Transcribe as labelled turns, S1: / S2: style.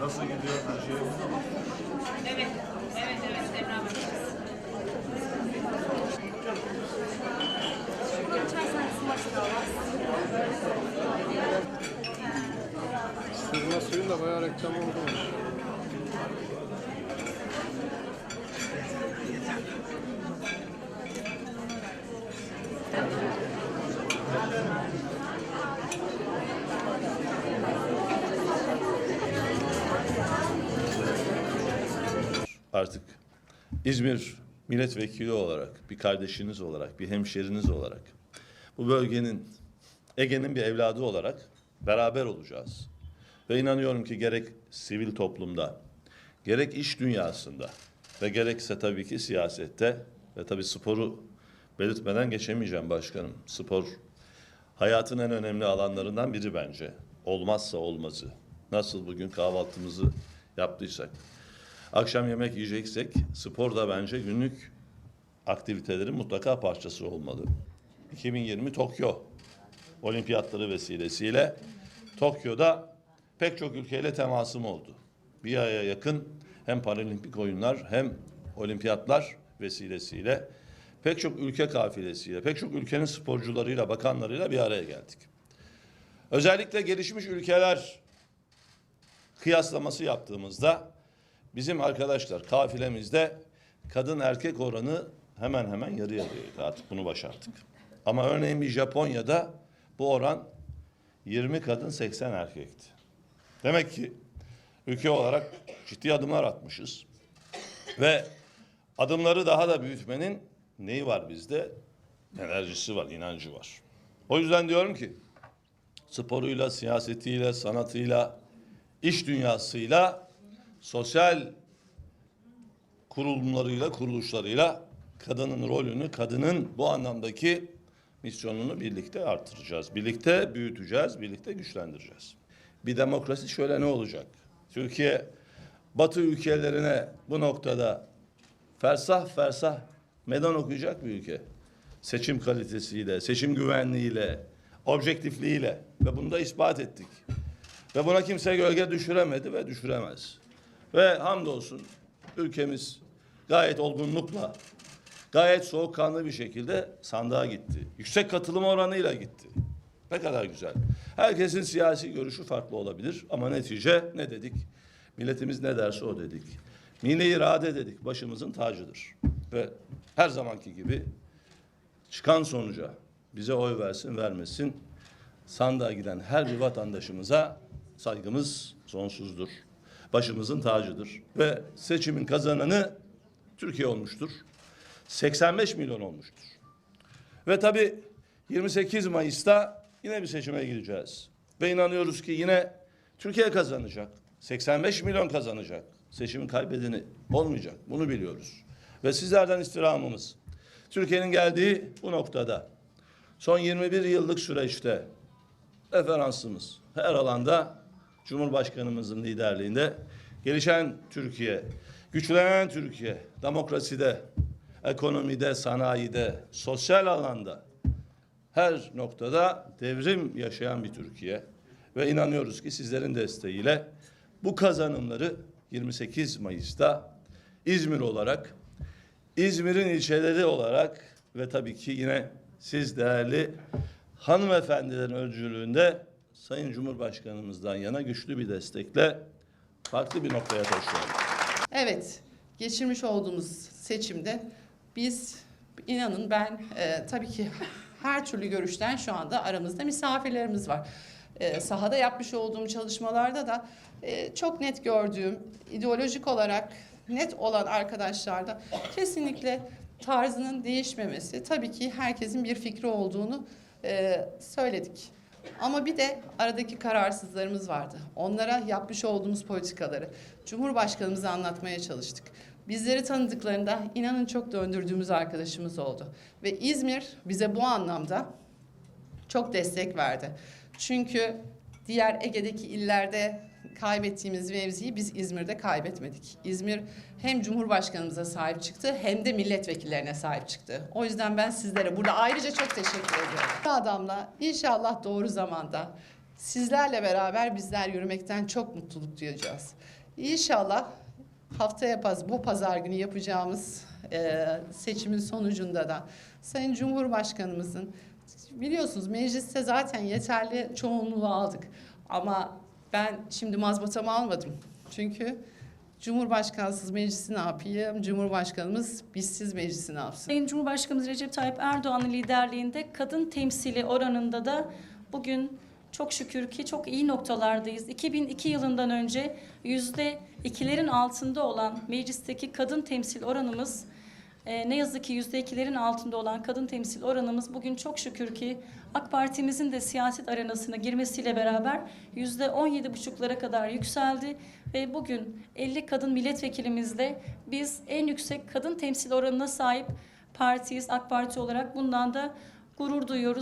S1: Nasıl gidiyor her şey?
S2: Evet, evet, evet Emrah Bey.
S3: Sızma suyun da bayağı reklam oldu.
S1: Artık İzmir milletvekili olarak, bir kardeşiniz olarak, bir hemşeriniz olarak, bu bölgenin, Ege'nin bir evladı olarak beraber olacağız. Ve inanıyorum ki gerek sivil toplumda, gerek iş dünyasında ve gerekse tabii ki siyasette ve tabii sporu belirtmeden geçemeyeceğim başkanım. Spor hayatın en önemli alanlarından biri bence. Olmazsa olmazı. Nasıl bugün kahvaltımızı yaptıysak. Akşam yemek yiyeceksek spor da bence günlük aktivitelerin mutlaka parçası olmalı. 2020 Tokyo olimpiyatları vesilesiyle Tokyo'da pek çok ülkeyle temasım oldu. Bir aya yakın hem paralimpik oyunlar hem olimpiyatlar vesilesiyle pek çok ülke kafilesiyle, pek çok ülkenin sporcularıyla, bakanlarıyla bir araya geldik. Özellikle gelişmiş ülkeler kıyaslaması yaptığımızda bizim arkadaşlar kafilemizde kadın erkek oranı hemen hemen yarı yarıyaydı. Artık bunu başardık. Ama örneğin bir Japonya'da bu oran 20 kadın 80 erkekti. Demek ki ülke olarak ciddi adımlar atmışız. Ve adımları daha da büyütmenin neyi var bizde? Enerjisi var, inancı var. O yüzden diyorum ki sporuyla, siyasetiyle, sanatıyla, iş dünyasıyla, sosyal kurulumlarıyla, kuruluşlarıyla kadının rolünü, kadının bu anlamdaki misyonunu birlikte artıracağız. Birlikte büyüteceğiz, birlikte güçlendireceğiz. Bir demokrasi şöyle ne olacak? Türkiye Batı ülkelerine bu noktada fersah fersah meydan okuyacak bir ülke. Seçim kalitesiyle, seçim güvenliğiyle, objektifliğiyle ve bunu da ispat ettik. Ve buna kimse gölge düşüremedi ve düşüremez. Ve hamdolsun ülkemiz gayet olgunlukla, gayet soğukkanlı bir şekilde sandığa gitti. Yüksek katılım oranıyla gitti. Ne kadar güzel. Herkesin siyasi görüşü farklı olabilir ama netice ne dedik? Milletimiz ne derse o dedik. Milli irade dedik, başımızın tacıdır. Ve her zamanki gibi çıkan sonuca bize oy versin vermesin sandığa giden her bir vatandaşımıza saygımız sonsuzdur. Başımızın tacıdır. Ve seçimin kazananı Türkiye olmuştur. 85 milyon olmuştur. Ve tabii 28 Mayıs'ta yine bir seçime gireceğiz. Ve inanıyoruz ki yine Türkiye kazanacak. 85 milyon kazanacak. Seçimin kaybedeni olmayacak. Bunu biliyoruz. Ve sizlerden istirhamımız Türkiye'nin geldiği bu noktada son 21 yıllık süreçte referansımız her alanda Cumhurbaşkanımızın liderliğinde gelişen Türkiye, güçlenen Türkiye, demokraside, ekonomide, sanayide, sosyal alanda her noktada devrim yaşayan bir Türkiye. Ve inanıyoruz ki sizlerin desteğiyle bu kazanımları 28 Mayıs'ta İzmir olarak, İzmir'in ilçeleri olarak ve tabii ki yine siz değerli hanımefendilerin öncülüğünde Sayın Cumhurbaşkanımızdan yana güçlü bir destekle farklı bir noktaya taşıyoruz.
S4: Evet, geçirmiş olduğumuz seçimde biz inanın ben e, tabii ki her türlü görüşten şu anda aramızda misafirlerimiz var. E, sahada yapmış olduğum çalışmalarda da e, çok net gördüğüm ideolojik olarak net olan arkadaşlarda kesinlikle tarzının değişmemesi tabii ki herkesin bir fikri olduğunu e, söyledik. Ama bir de aradaki kararsızlarımız vardı. Onlara yapmış olduğumuz politikaları Cumhurbaşkanımıza anlatmaya çalıştık. Bizleri tanıdıklarında inanın çok döndürdüğümüz arkadaşımız oldu. Ve İzmir bize bu anlamda çok destek verdi. Çünkü diğer Ege'deki illerde kaybettiğimiz mevziyi biz İzmir'de kaybetmedik. İzmir hem Cumhurbaşkanımıza sahip çıktı hem de milletvekillerine sahip çıktı. O yüzden ben sizlere burada ayrıca çok teşekkür ediyorum. Bu adamla inşallah doğru zamanda Sizlerle beraber bizler yürümekten çok mutluluk duyacağız. İnşallah haftaya paz, bu pazar günü yapacağımız e, seçimin sonucunda da Sayın Cumhurbaşkanımızın biliyorsunuz mecliste zaten yeterli çoğunluğu aldık. Ama ben şimdi mazbatamı almadım. Çünkü Cumhurbaşkansız meclisi ne yapayım? Cumhurbaşkanımız bizsiz meclisi ne yapsın?
S5: Sayın Cumhurbaşkanımız Recep Tayyip Erdoğan'ın liderliğinde kadın temsili oranında da bugün çok şükür ki çok iyi noktalardayız. 2002 yılından önce yüzde ikilerin altında olan meclisteki kadın temsil oranımız e, ne yazık ki yüzde ikilerin altında olan kadın temsil oranımız bugün çok şükür ki AK Parti'mizin de siyaset arenasına girmesiyle beraber yüzde on yedi buçuklara kadar yükseldi ve bugün 50 kadın milletvekilimizle biz en yüksek kadın temsil oranına sahip partiyiz AK Parti olarak bundan da gurur duyuyoruz.